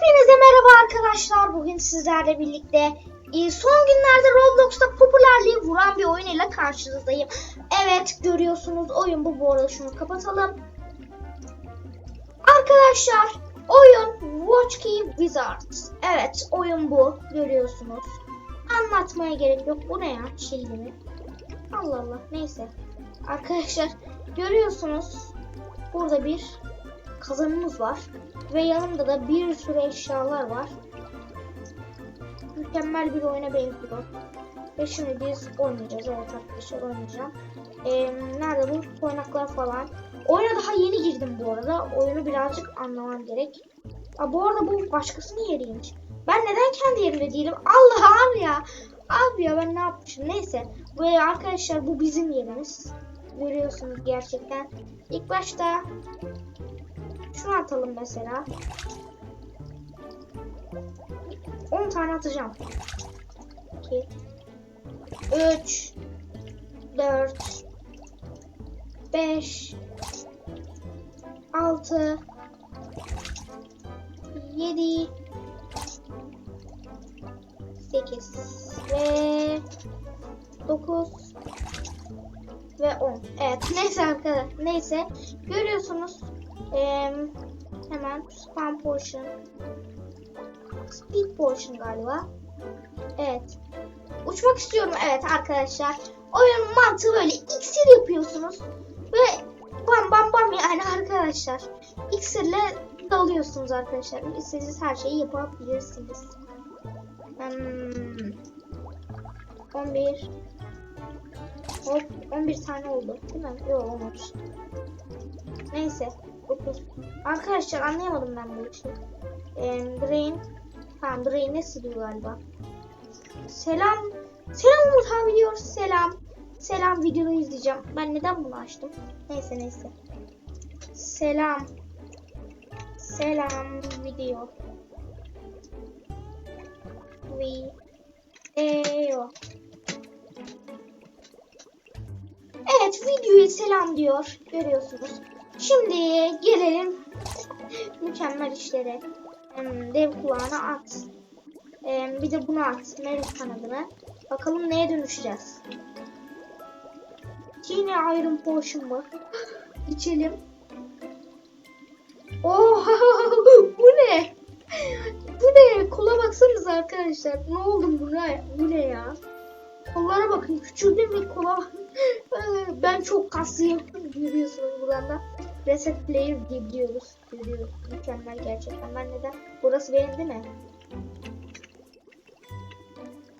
Hepinize merhaba arkadaşlar. Bugün sizlerle birlikte e, son günlerde Roblox'ta popülerliği vuran bir oyun ile karşınızdayım. Evet görüyorsunuz oyun bu. Bu arada şunu kapatalım. Arkadaşlar oyun Watch Key Wizards. Evet oyun bu. Görüyorsunuz. Anlatmaya gerek yok. Bu ne ya? Mi? Allah Allah. Neyse. Arkadaşlar görüyorsunuz. Burada bir kazanımız var. Ve yanımda da bir sürü eşyalar var. Mükemmel bir oyuna benziyor. Ve şimdi biz oynayacağız. Evet arkadaşlar oynayacağım. Ee, nerede bu oynaklar falan. Oyuna daha yeni girdim bu arada. Oyunu birazcık anlamam gerek. Aa, bu arada bu başkasının yeriymiş. Ben neden kendi yerimde değilim? Allah abi ya. Abi ya ben ne yapmışım? Neyse. Bu arkadaşlar bu bizim yerimiz. Görüyorsunuz gerçekten. İlk başta şunu atalım mesela. 10 tane atacağım. 2 3 4 5 6 7 8 ve 9 ve 10. Evet neyse arkadaşlar neyse. Görüyorsunuz Eee, hemen spam portion speed portion galiba. Evet. Uçmak istiyorum. Evet arkadaşlar. Oyunun mantığı böyle. İksir yapıyorsunuz ve bam bam bam yani arkadaşlar. İksirle dalıyorsunuz arkadaşlar. İstediğiniz her şeyi yapabilirsiniz. Hmm. 11 Hop 11 tane oldu. Değil mi? Yok olmamış. Neyse. 9. Arkadaşlar anlayamadım ben bu işi. Ee, drain. Tamam drain'e siliyor galiba. Selam. Selam Umut abi diyor. Selam. Selam videoyu izleyeceğim. Ben neden bunu açtım? Neyse neyse. Selam. Selam video. Video. Evet videoya selam diyor. Görüyorsunuz. Şimdi gelelim mükemmel işlere. Dev kulağına at. Bir de bunu at. Melek kanadına. Bakalım neye dönüşeceğiz. Yine Iron Potion mu? İçelim. Oha! Bu ne? Bu ne? Kola baksanıza arkadaşlar. Ne oldu buna? Bu ne ya? Kollara bakın. Küçüldüm ve kola ben çok kaslıyım. Görüyorsunuz buradan da. Reset player diyebiliyoruz. Görüyoruz. Mükemmel gerçekten. Ben neden? Burası benim mi?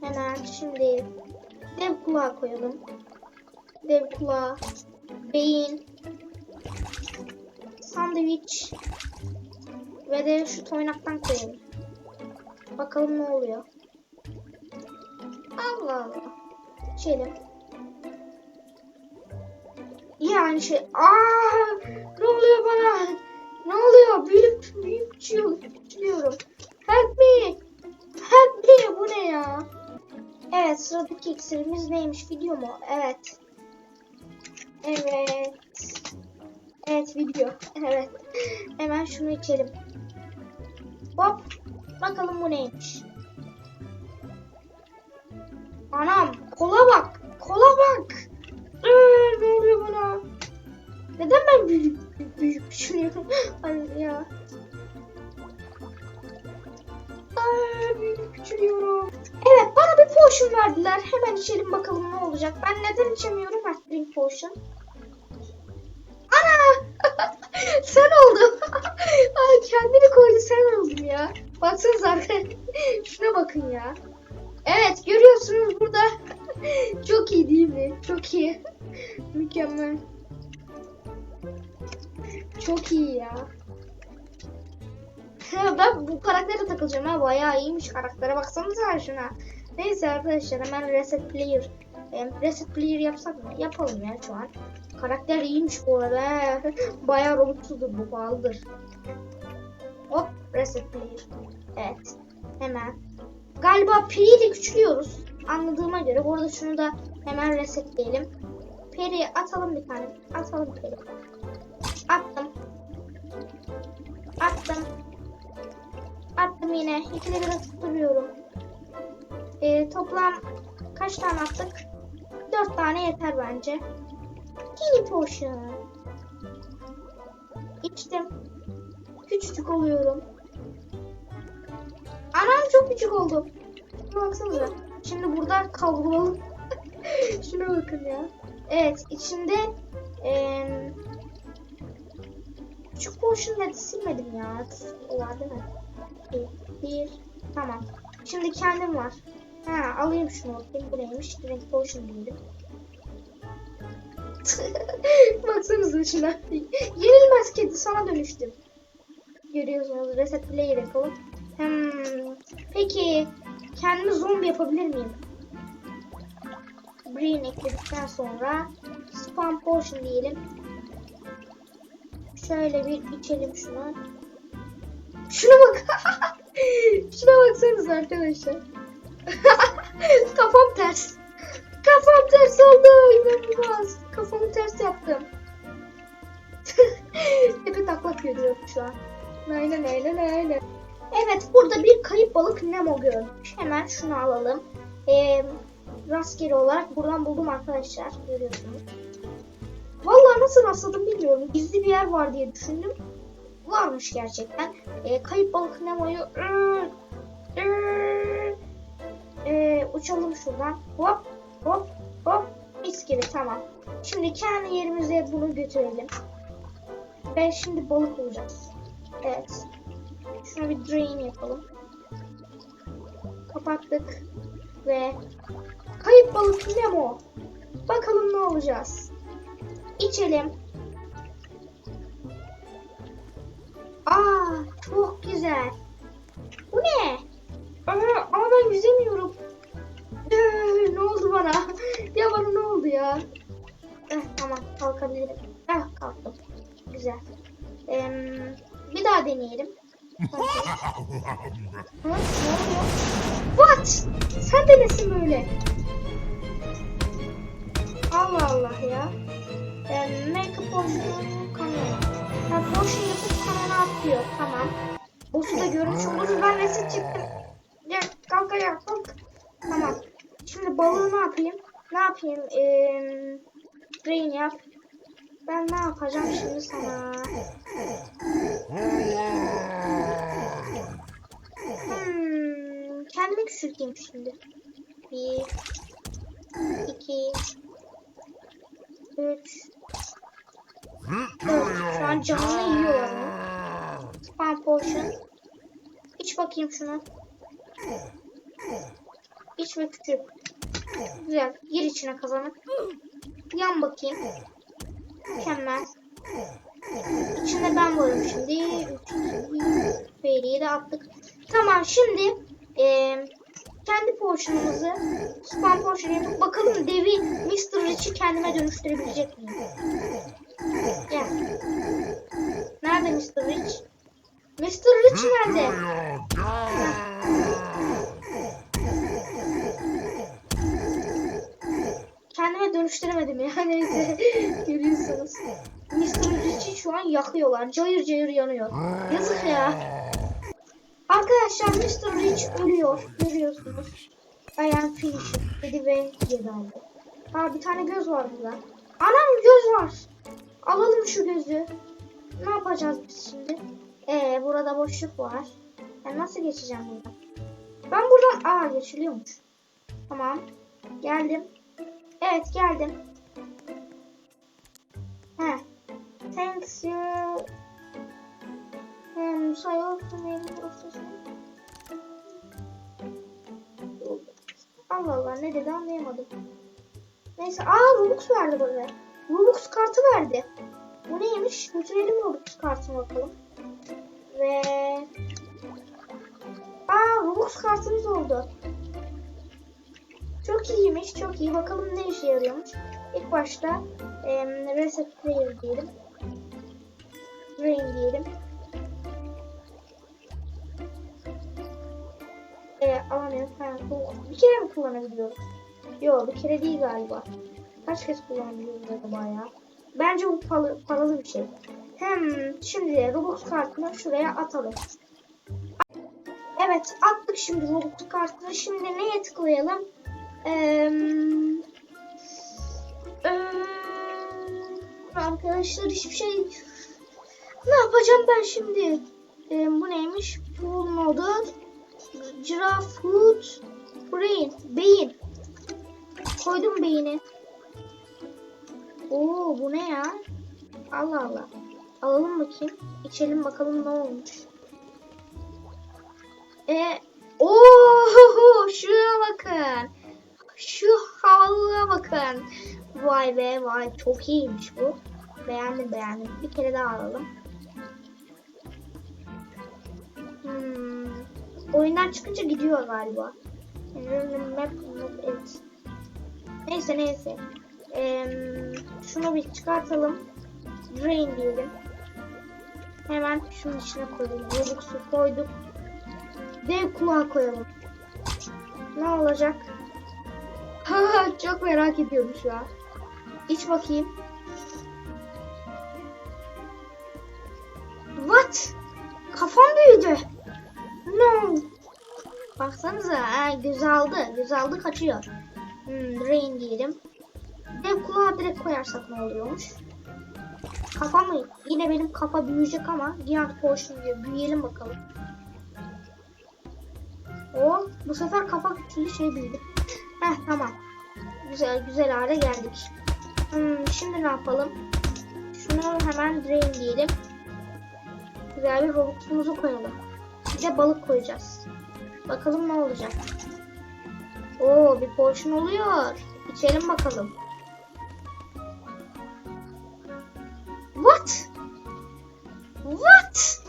Hemen şimdi dev kulağı koyalım. Dev kulağı. Beyin. Sandviç. Ve de şu toynaktan koyalım. Bakalım ne oluyor. Allah Allah. İçelim. Yani şey. Aa, ne oluyor bana? Ne oluyor? Büyük büyük uçuyorum. Help me. Help me. Bu ne ya? Evet sıradaki iksirimiz neymiş? Video mu? Evet. Evet. Evet video. Evet. Hemen şunu içelim. Hop. Bakalım bu neymiş? Anam kola bak. Kola bak. Ne oluyor bana? Neden ben büyük büyük, düşünüyorum? Ay ya. Aa, büyük küçülüyorum. Evet bana bir potion verdiler. Hemen içelim bakalım ne olacak. Ben neden içemiyorum? Ha, drink potion. Ana! sen oldun. Ay, kendini koydu sen oldun ya. Baksanıza arkadaşlar. Şuna bakın ya. Evet görüyorsunuz burada. Çok iyi değil mi? Çok iyi. Mükemmel. Çok iyi ya. Ha, ben bu karaktere takılacağım ha. Bayağı iyiymiş karaktere. Baksanıza şuna. Neyse arkadaşlar hemen reset player. Reset player yapsak mı? Yapalım ya şu an. Karakter iyiymiş bu arada. Bayağı robutsuzdur bu pahalıdır. Hop reset player. Evet. Hemen. Galiba Peri'yi de küçülüyoruz. Anladığıma göre. Bu arada şunu da hemen resetleyelim. Peri atalım bir tane. Atalım Peri. Attım. Attım. Attım. yine. İkide bir tutturuyorum. Ee, toplam kaç tane attık? Dört tane yeter bence. Tiny potion. İçtim. Küçücük oluyorum. Anam çok küçük oldu. Baksanıza. Şimdi burada kavrulalım. Şuna bakın ya. Evet içinde eee küçük potion dedi silmedim ya. O var değil mi? Bir, bir. Tamam. Şimdi kendim var. Ha alayım şunu bakayım. Bu neymiş? Drink potion değilim. Baksanıza şuna. Yenilmez kedi sana dönüştüm. Görüyorsunuz reset player yapalım. Hmm. Peki kendimi zombi yapabilir miyim? Green ekledikten sonra spam potion diyelim. Şöyle bir içelim şunu. Şuna bak. Şuna baksanız arkadaşlar. Kafam ters. Kafam ters oldu. İnanılmaz. Kafamı ters yaptım. Tepe taklak görüyorum şu an. Aynen aynen aynen. Evet burada bir kayıp balık Nemo görmüş. Hemen şunu alalım. Ee, rastgele olarak buradan buldum arkadaşlar. Görüyorsunuz. Vallahi nasıl rastladım bilmiyorum. Gizli bir yer var diye düşündüm. Varmış gerçekten. Ee, kayıp balık Nemo'yu ee, uçalım şuradan. Hop hop hop. Mis gibi tamam. Şimdi kendi yerimize bunu götürelim. Ve şimdi balık bulacağız. Evet. Şuna bir drain yapalım. Kapattık. Ve kayıp balık Nemo. Bakalım ne olacağız. İçelim. Aa, çok güzel. Bu ne? Aa, ama ben yüzemiyorum. Ee, ne oldu bana? ya bana ne oldu ya? Eh, tamam kalkabilirim. Eh, kalktım. Güzel. Ee, bir daha deneyelim. Ha, ne oluyor? What? Sen de nesin böyle? Allah Allah ya. Ee, make potion kamera. Ha, potion yapıp kamera atıyor. Tamam. Boss'u da görmüş oluruz. Ben reset çektim. Gel kalk ayağa kalk. Tamam. Şimdi balığı ne yapayım? Ne yapayım? Ee, drain yap. Ben ne yapacağım şimdi sana? Hmm, kendimi küçülteyim şimdi. Bir, iki, üç, dört. Şu an canını yiyorlar mı? Spam potion. İç bakayım şunu. İç ve küçük. Güzel. Gir içine kazanıp. Yan bakayım. Mükemmel. İçinde ben varım şimdi. 3, 2, Fairy'yi de attık. Tamam şimdi eee kendi portionumuzu spam portion yapıp bakalım devi Mr. Rich'i kendime dönüştürebilecek miyim? Gel. Nerede Mr. Rich? Mr. Rich nerede? Kendime dönüştüremedim ya neyse görüyorsunuz. Mr. Rich'i şu an yakıyorlar. Cayır cayır yanıyor. Yazık ya. Arkadaşlar Mr. Rich ölüyor. Görüyorsunuz. I am finished dedi ve aldı. Aa bir tane göz var burada. Anam göz var. Alalım şu gözü. Ne yapacağız biz şimdi? Ee burada boşluk var. Ben nasıl geçeceğim buradan? Ben buradan aa geçiliyormuş. Tamam. Geldim. Evet geldim. He. Thanks you. Um, so I also made Allah Allah ne dedi anlayamadım. Neyse aa Robux verdi bana. Robux kartı verdi. Bu neymiş? Götürelim Robux kartını bakalım. Ve aa Robux kartımız oldu. Çok iyiymiş, çok iyi. Bakalım ne işe yarıyormuş. İlk başta e, reset player diyelim. Rain diyelim. Alamıyorum. Ha, bir kere mi kullanabiliyoruz? Yok bir kere değil galiba. Kaç kez kullanabiliyoruz acaba ya? Bence bu paralı, bir şey. Hem şimdi Robux kartını şuraya atalım. Evet attık şimdi Robux kartını. Şimdi neye tıklayalım? Eee eee, arkadaşlar hiçbir şey ne yapacağım ben şimdi? Eee, bu neymiş? Pool noodle, giraffe food, brain, beyin. Koydum beyni. Oo bu ne ya? Allah Allah. Alalım bakayım. İçelim bakalım ne olmuş. E, ooo şuraya bakın. Şu havalıya bakın. Vay be vay çok iyiymiş bu. Beğendim beğendim. Bir kere daha alalım. Oyundan çıkınca gidiyor galiba. Neyse neyse. Ee, şunu bir çıkartalım. Drain diyelim. Hemen şunun içine koyalım. Robux'u koyduk. Dev kulağı koyalım. Ne olacak? Çok merak ediyorum şu an. İç bakayım. What? Kafam büyüdü. Baksanıza ha, göz aldı. Kaçıyor. Hmm, rain diyelim. Dev kulağı direkt koyarsak ne oluyormuş? Kafa mı? Yine benim kafa büyüyecek ama Giant Potion diyor. Büyüyelim bakalım. O bu sefer kafa küçüldü şey büyüdü. Heh tamam. Güzel güzel hale geldik. Hmm, şimdi ne yapalım? Şunu hemen drain diyelim. Güzel bir robuxumuzu koyalım. Bir de balık koyacağız. Bakalım ne olacak. Oo bir potion oluyor. İçelim bakalım. What? What?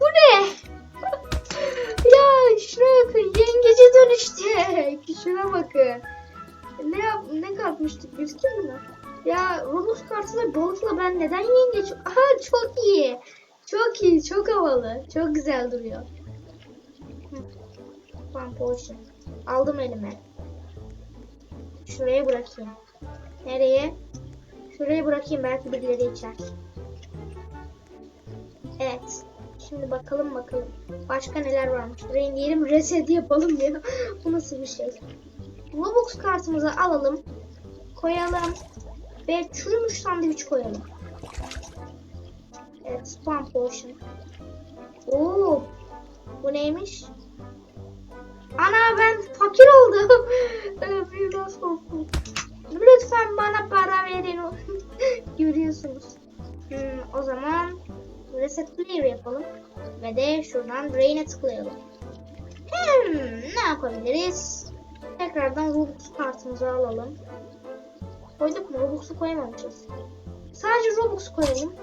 Bu ne? ya şuna bakın yengece dönüştü. Şuna bakın. Ne yap ne katmıştık gözüküyor mu? Ya Robux kartıyla balıkla ben neden yengeç? Aha çok iyi. Çok iyi, çok havalı. Çok güzel duruyor. Tamam potion. Aldım elime. Şuraya bırakayım. Nereye? Şuraya bırakayım belki birileri içer. Evet. Şimdi bakalım bakalım. Başka neler varmış. Rain diyelim reset yapalım ya. Bu nasıl bir şey? Robux kartımızı alalım. Koyalım. Ve çürümüş sandviç koyalım. Evet spam potion. Oo. Bu neymiş? Ana ben fakir oldum. Biraz korktum. Lütfen bana para verin. Görüyorsunuz. Hmm, o zaman reset clear yapalım. Ve de şuradan drain'e tıklayalım. Hmm, ne yapabiliriz? Tekrardan Robux kartımızı alalım. Koyduk mu? Robux'u koyamamışız. Sadece Robux koyalım.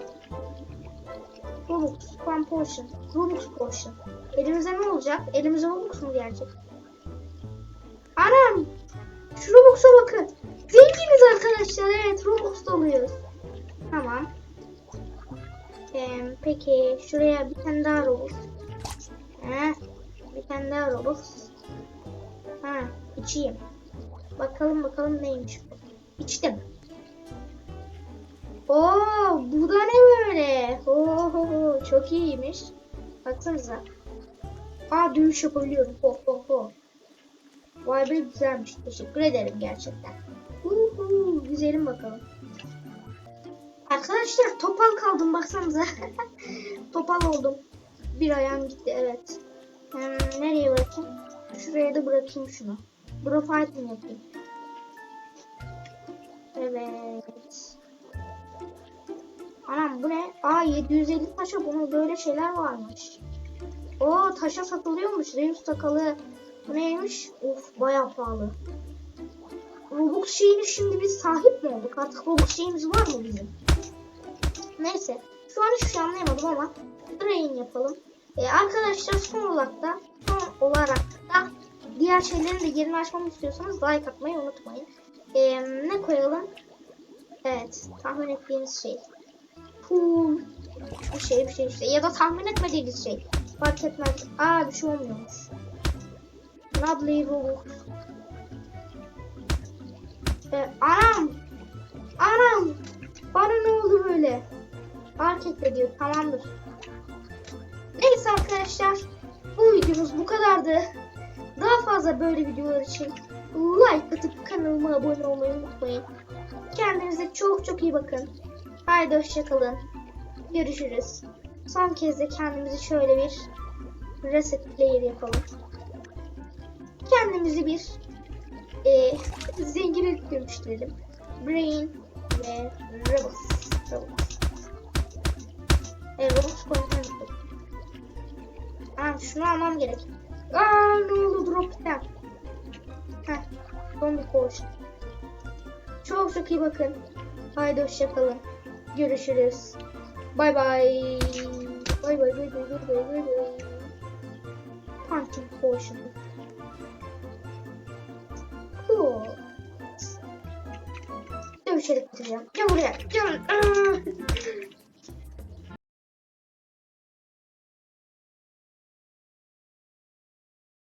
Robux, Spam Potion, Robux Potion. Elimize ne olacak? Elimize Robux mu gelecek? Anam! Şu Robux'a bakın. Zenginiz arkadaşlar. Evet Robux doluyoruz. Tamam. Ee, peki şuraya bir tane daha Robux. Heh, bir tane daha Robux. Ha, içeyim. Bakalım bakalım neymiş bu. İçtim. Oo, bu da ne böyle? Oo, çok iyiymiş. Baksanıza. Aa dövüş yapabiliyorum. Ho ho ho. Vay be güzelmiş. Teşekkür ederim gerçekten. Uhu, güzelim bakalım. Arkadaşlar topal kaldım baksanıza. topal oldum. Bir ayağım gitti evet. Hmm, nereye bırakayım? Şuraya da bırakayım şunu. Profiling yapayım. Evet. Anam bu ne? Aa 750 taşa bunun böyle şeyler varmış. O taşa satılıyormuş. Zeus takalı. Neymiş? Of bayağı pahalı. Robux şeyini şimdi biz sahip mi olduk? Artık Robux şeyimiz var mı bizim? Neyse. Şu an hiçbir şey anlayamadım ama Drain yapalım. Ee, arkadaşlar son olarak da son olarak da diğer şeylerin de yerini açmamı istiyorsanız like atmayı unutmayın. Ee, ne koyalım? Evet. Tahmin ettiğiniz şey. Pool. Bir şey bir şey işte. Ya da tahmin etmediğiniz şey. Fark etmez. Aa bir şey olmuyormuş. Lovely Robux. Ee, anam. Anam. Bana ne oldu böyle? Fark etti diyor. Tamamdır. Neyse arkadaşlar. Bu videomuz bu kadar. olmadı. Daha fazla böyle videolar için like atıp kanalıma abone olmayı unutmayın. Kendinize çok çok iyi bakın. Haydi hoşçakalın. Görüşürüz. Son kez de kendimizi şöyle bir reset player yapalım. Kendimizi bir e, zenginlik dönüştürelim. Brain ve Robux. Robux. E, koymayı unuttum. Aa, şunu almam gerek. Aa ne oldu drop down. Heh, son bir koş. Çok çok iyi bakın. Haydi hoşçakalın. Görüşürüz. Bay bay. Bay bay bay bay bay bay bay potion. Cool. Dövüşerek bitireceğim. Gel buraya. Gel. Aa!